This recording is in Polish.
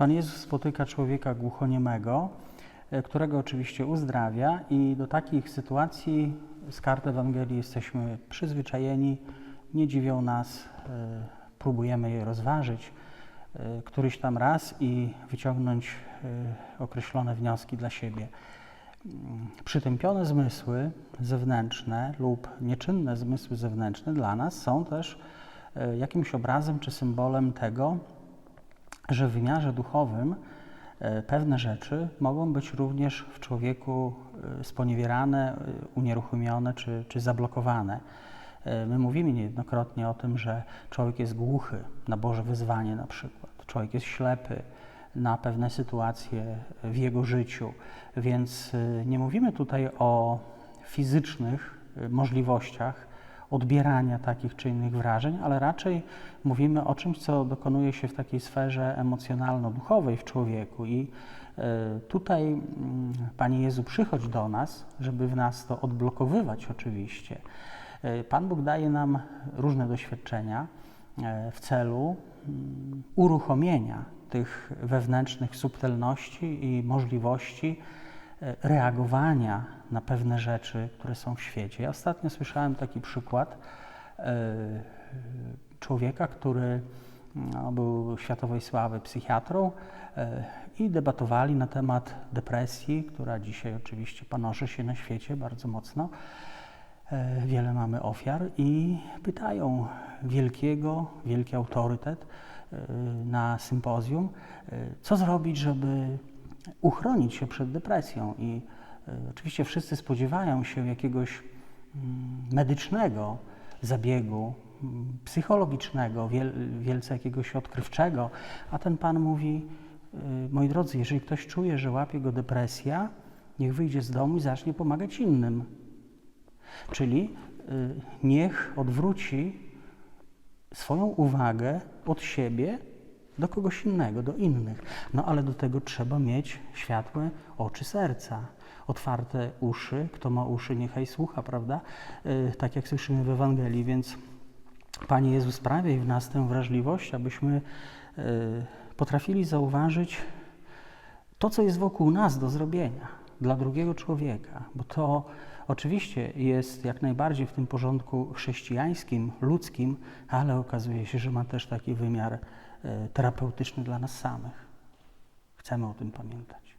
Pan Jezus spotyka człowieka głuchoniemego, e, którego oczywiście uzdrawia, i do takich sytuacji z kart Ewangelii jesteśmy przyzwyczajeni, nie dziwią nas, e, próbujemy je rozważyć e, któryś tam raz i wyciągnąć określone wnioski dla siebie. Mm, Przytępione zmysły zewnętrzne lub nieczynne zmysły zewnętrzne dla nas są też jakimś obrazem czy symbolem tego, że w wymiarze duchowym e, pewne rzeczy mogą być również w człowieku e, sponiewierane, e, unieruchomione czy, czy zablokowane. My mówimy niejednokrotnie o tym, że człowiek jest głuchy na Boże wyzwanie na przykład, człowiek jest ślepy na pewne sytuacje w jego życiu, więc nie mówimy tutaj o fizycznych możliwościach odbierania takich czy innych wrażeń, ale raczej mówimy o czymś, co dokonuje się w takiej sferze emocjonalno-duchowej w człowieku. I e, tutaj, mm, Panie Jezu, przychodź do nas, żeby w nas to odblokowywać oczywiście. E, Pan Bóg daje nam różne doświadczenia e, w celu mm, uruchomienia tych wewnętrznych subtelności i możliwości reagowania na pewne rzeczy, które są w świecie. Ja ostatnio słyszałem taki przykład e, człowieka, który no, był światowej sławy psychiatrą e, i debatowali na temat depresji, która dzisiaj oczywiście panoszy się na świecie bardzo mocno. E, Wiele mamy ofiar i pytają wielkiego, wielki autorytet e, na sympozjum, e, co zrobić, żeby uchronić się przed depresją. I e, oczywiście wszyscy spodziewają się jakiegoś mm, medycznego zabiegu, mm, psychologicznego, wiel, wielce jakiegoś odkrywczego, a ten pan mówi, e, moi drodzy, jeżeli ktoś czuje, że łapie go depresja, niech wyjdzie z domu i zacznie pomagać innym. Czyli y, niech odwróci swoją uwagę od siebie do kogoś innego, do innych. No ale do tego trzeba mieć światłe oczy serca, otwarte uszy. Kto ma uszy, niechaj słucha, prawda? Y, Tak jak słyszymy w Ewangelii, więc Panie Jezus, sprawiaj w nas tę wrażliwość, abyśmy y, potrafili zauważyć to, co jest wokół nas do zrobienia dla drugiego człowieka, bo to oczywiście jest jak najbardziej w tym porządku chrześcijańskim, ludzkim, ale okazuje się, że ma też taki wymiar e, terapeutyczny dla nas samych. Chcemy o tym pamiętać.